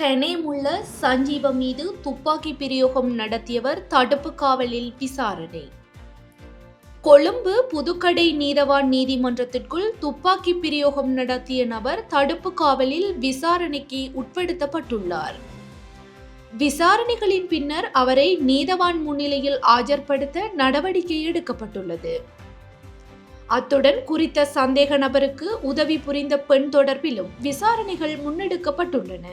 கெனேமுள்ள சஞ்சீவ மீது துப்பாக்கி பிரயோகம் நடத்தியவர் தடுப்பு காவலில் விசாரணை. கொழும்பு புதுக்கடை நீதவான் நீதிமன்றத்திற்குள் துப்பாக்கி பிரயோகம் நடத்திய நபர் தடுப்பு காவலில் விசாரணைக்கு உட்படுத்தப்பட்டுள்ளார். விசாரணைகளின் பின்னர் அவரை நீதவான் முன்னிலையில் ஆஜர்படுத்த நடவடிக்கை எடுக்கப்பட்டுள்ளது. அத்துடன் குறித்த சந்தேக நபருக்கு உதவி புரிந்த பெண் தொடர்பிலும் விசாரணைகள் முன்னெடுக்கப்பட்டுள்ளன.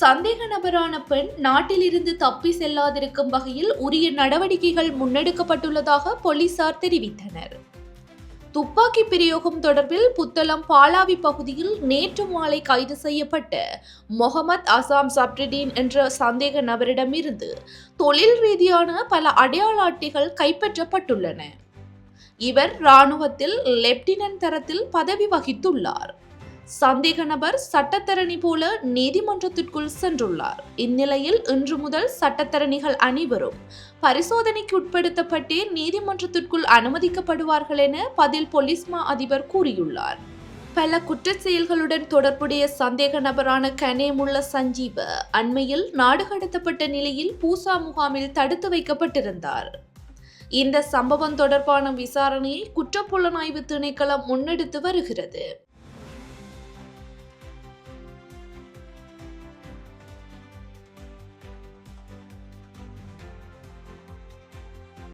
சந்தேக நபரான பெண் நாட்டிலிருந்து தப்பி செல்லாதிருக்கும் வகையில் உரிய நடவடிக்கைகள் முன்னெடுக்கப்பட்டுள்ளதாக போலீசார் தெரிவித்தனர். துப்பாக்கி பிரயோகம் தொடர்பில் புத்தளம் பாலாவி பகுதியில் நேற்று மாலை கைது செய்யப்பட்ட மொஹமத் அசாம் சப்ரிடீன் என்ற சந்தேக நபரிடமிருந்து தொழில் ரீதியான பல அடையாள அட்டைகள் கைப்பற்றப்பட்டுள்ளன. இவர் இராணுவத்தில் லெப்டினன்ட் தரத்தில் பதவி வகித்துள்ளார். சந்தேக நபர் சட்டத்தரணி போல நீதிமன்றத்திற்குள் சென்றுள்ளார். இந்நிலையில் இன்று முதல் சட்டத்தரணிகள் அனைவரும் பரிசோதனைக்கு உட்படுத்தப்பட்டு நீதிமன்றத்திற்குள் அனுமதிக்கப்படுவார்கள் என பதில் பொலிஸ்மா அதிபர் கூறியுள்ளார். பல குற்றச் செயல்களுடன் தொடர்புடைய சந்தேக நபரான கனேமுள்ள சஞ்சீவ அண்மையில் நாடு கடத்தப்பட்ட நிலையில் பூசா முகாமில் தடுத்து வைக்கப்பட்டிருந்தார். இந்த சம்பவம் தொடர்பான விசாரணையை குற்றப்புலனாய்வு திணைக்களம் முன்னெடுத்து வருகிறது.